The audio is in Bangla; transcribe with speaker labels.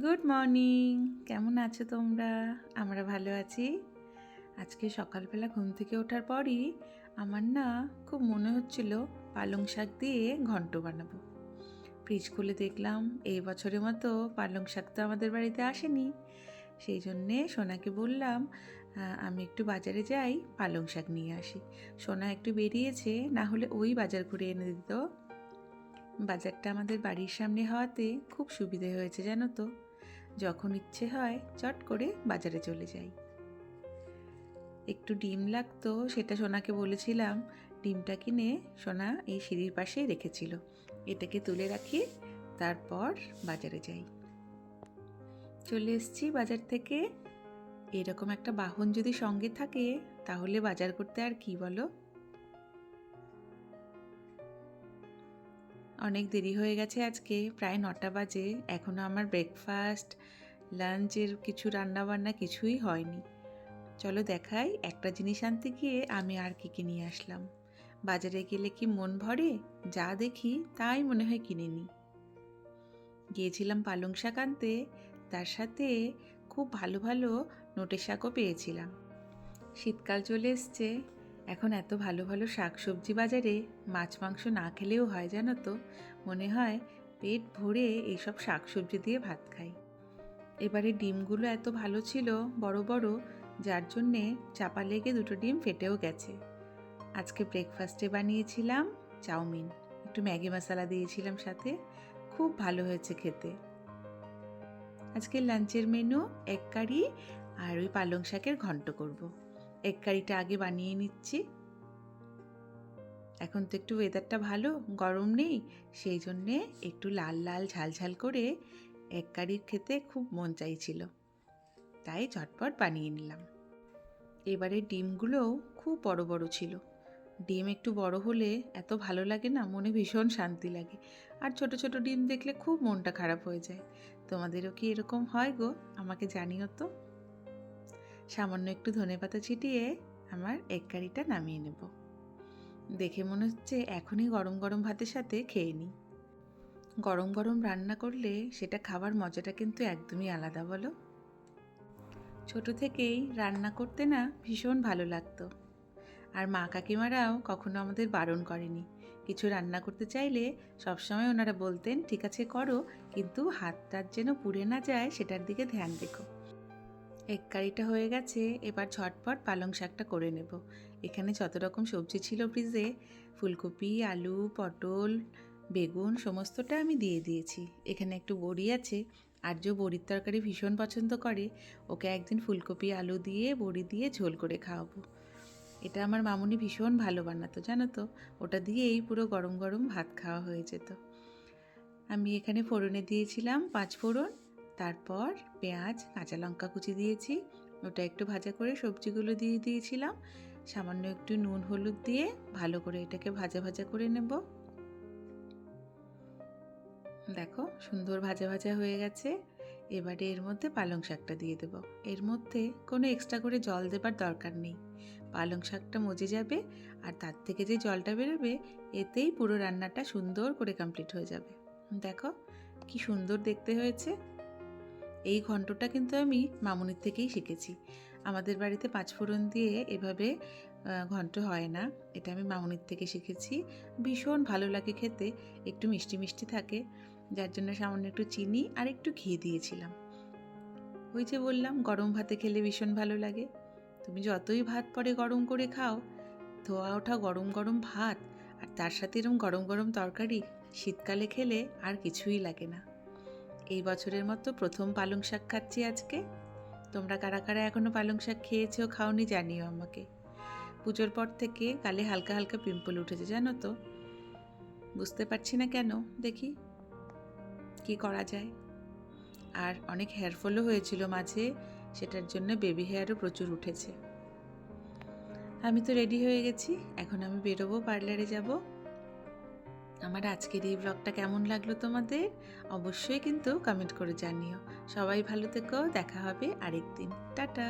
Speaker 1: গুড মর্নিং কেমন আছো তোমরা? আমরা ভালো আছি। আজকে সকালবেলা ঘুম থেকে ওঠার পরই আমার না খুব মনে হচ্ছিল পালং শাক দিয়ে ঘন্ট বানাবো। ফ্রিজ খুলে দেখলাম, এই বছরের মতো পালং শাক তো আমাদের বাড়িতে আসেনি। সেই জন্যে সোনাকে বললাম আমি একটু বাজারে যাই, পালং শাক নিয়ে আসি। সোনা একটু বেরিয়েছে, না হলে ওই বাজার ঘুরে এনে দিত। বাজারটা আমাদের বাড়ির সামনে হওয়াতে খুব সুবিধে হয়েছে, জানো তো। যখন ইচ্ছে হয় চট করে বাজারে চলে যাই। একটু ডিম লাগতো, সেটা সোনাকে বলেছিলাম, ডিমটা কিনে সোনা এই সিঁড়ির পাশেই রেখেছিল। এটাকে তুলে রাখি, তারপর বাজারে যাই। চলে এসছি বাজার থেকে। এরকম একটা বাহন যদি সঙ্গে থাকে, তাহলে বাজার করতে আর কি বলো? অনেক দেরি হয়ে গেছে আজকে, প্রায় নটা বাজে। এখনও আমার ব্রেকফাস্ট লাঞ্চের কিছু রান্নাবান্না কিছুই হয়নি। চলো দেখাই একটা জিনিস আনতে গিয়ে আমি আর কি কি নিয়ে আসলাম। বাজারে গেলে কি মন ভরে? যা দেখি তাই মনে হয় কিনে নিই। গিয়েছিলাম পালং শাক আনতে, তার সাথে খুব ভালো ভালো নোটের শাকও পেয়েছিলাম। শীতকাল চলে এসছে এখন এত ভালো ভালো শাক সবজি বাজারে মাছ মাংস না খেলেও হয়, জানো তো। মনে হয় পেট ভরে এইসব শাক সবজি দিয়ে ভাত খাই। এবারে ডিমগুলো এত ভালো ছিল, বড় বড়, যার জন্যে চাপা লেগে দুটো ডিম ফেটেও গেছে। আজকে ব্রেকফাস্টে বানিয়েছিলাম চাউমিন। একটু ম্যাগি মশলা দিয়েছিলাম সাথে, খুব ভালো হয়েছে খেতে। আজকে লাঞ্চের মেনু এক কারি আর ওই পালং শাকের ঘন্ট করব। এগ কারিটা আগে বানিয়ে নিচ্ছি। এখন তো একটু ওয়েদারটা ভালো, গরম নেই, সেই জন্যে একটু লাল লাল ঝাল ঝাল করে এক কারির খেতে খুব মন চাইছিল। তাই ঝটপট বানিয়ে নিলাম। এবারে ডিমগুলোও খুব বড় বড় ছিল। ডিম একটু বড় হলে এত ভালো লাগে না, মনে ভীষণ শান্তি লাগে। আর ছোট ছোট ডিম দেখলে খুব মনটা খারাপ হয়ে যায়। তোমাদেরও কি এরকম হয় গো? আমাকে জানিও তো। সামান্য একটু ধনেপাতা ছিটিয়ে আমার এগ কারিটা নামিয়ে নেব। দেখে মনে হচ্ছে এখনই গরম গরম ভাতের সাথে খেয়ে নিই। গরম গরম রান্না করলে সেটা খাবার মজাটা কিন্তু একদমই আলাদা, বলো? ছোট থেকেই রান্না করতে না ভীষণ ভালো লাগতো। আর মা কাকিমারাও কখনো আমাদের বারণ করেনি। কিছু রান্না করতে চাইলে সবসময় ওনারা বলতেন, ঠিক আছে, করো। কিন্তু হাতটার যেন পুড়ে না যায়, সেটার দিকে ধ্যান রেখো। এগ কারিটা হয়ে গেছে, এবার ঝটপট পালং শাকটা করে নেব। এখানে যত রকম সবজি ছিল ফ্রিজে, ফুলকপি, আলু, পটল, বেগুন, সমস্তটা আমি দিয়ে দিয়েছি। এখানে একটু বড়ি আছে, আর যে বড়ির তরকারি ভীষণ পছন্দ করে, ওকে একদিন ফুলকপি, আলু দিয়ে, বড়ি দিয়ে ঝোল করে খাওয়াবো। এটা আমার মামুনি ভীষণ ভালো বানাতো, জানো তো? ওটা দিয়েই পুরো গরম গরম ভাত খাওয়া হয়ে যেত। আমি এখানে ফোড়নে দিয়েছিলাম পাঁচ ফোড়ন তারপর পেঁয়াজ, কাঁচা লঙ্কা কুচি দিয়েছি। ওটা একটু ভাজা করে সবজিগুলো দিয়ে দিয়েছিলাম। সামান্য একটু নুন, হলুদ দিয়ে ভালো করে এটাকে ভাজা ভাজা করে নেব। দেখো, সুন্দর ভাজা ভাজা হয়ে গেছে। এবারে এর মধ্যে পালং শাকটা দিয়ে দেব। এর মধ্যে কোনো এক্সট্রা করে জল দেবার দরকার নেই। পালং শাকটা মজে যাবে আর তার থেকে যে জলটা বেরোবে, এতেই পুরো রান্নাটা সুন্দর করে কমপ্লিট হয়ে যাবে। দেখো, কি সুন্দর দেখতে হয়েছে। এই ঘন্টটা কিন্তু আমি মামুনির থেকেই শিখেছি। আমাদের বাড়িতে পাঁচফোড়ন দিয়ে এভাবে ঘন্ট হয় না। এটা আমি মামুনির থেকে শিখেছি। ভীষণ ভালো লাগে খেতে। একটু মিষ্টি মিষ্টি থাকে। যার জন্য সামান্য একটু চিনি আর একটু ঘি দিয়েছিলাম। ওই যে বললাম, গরম ভাতে খেলে ভীষণ ভালো লাগে। তুমি যতই ভাত পরে গরম করে খাও, ধোয়া ওঠা গরম গরম ভাত, আর তার সাথে এরকম গরম গরম তরকারি, শীতকালে খেলে আর কিছুই লাগে না। এই বছরের মতো প্রথম পালং শাক খাচ্ছি আজকে। তোমরা কারা কারা এখনও পালং শাক খেয়েছো খাওনি জানিও আমাকে। পুজোর পর থেকে গালে হালকা হালকা পিম্পল উঠেছে, জানো তো। বুঝতে পারছি না কেন, দেখি কি করা যায়। আর অনেক হেয়ারফলও হয়েছিল মাঝে, সেটার জন্য বেবি হেয়ারও প্রচুর উঠেছে। আমি তো রেডি হয়ে গেছি, এখন আমি বেরোবো, পার্লারে যাব। আমার আজকের এই ব্লগটা কেমন লাগল তোমাদের? অবশ্যই কিন্তু কমেন্ট করে জানিও। সবাই ভালো থেকো, দেখা হবে আরেকদিন। টাটা!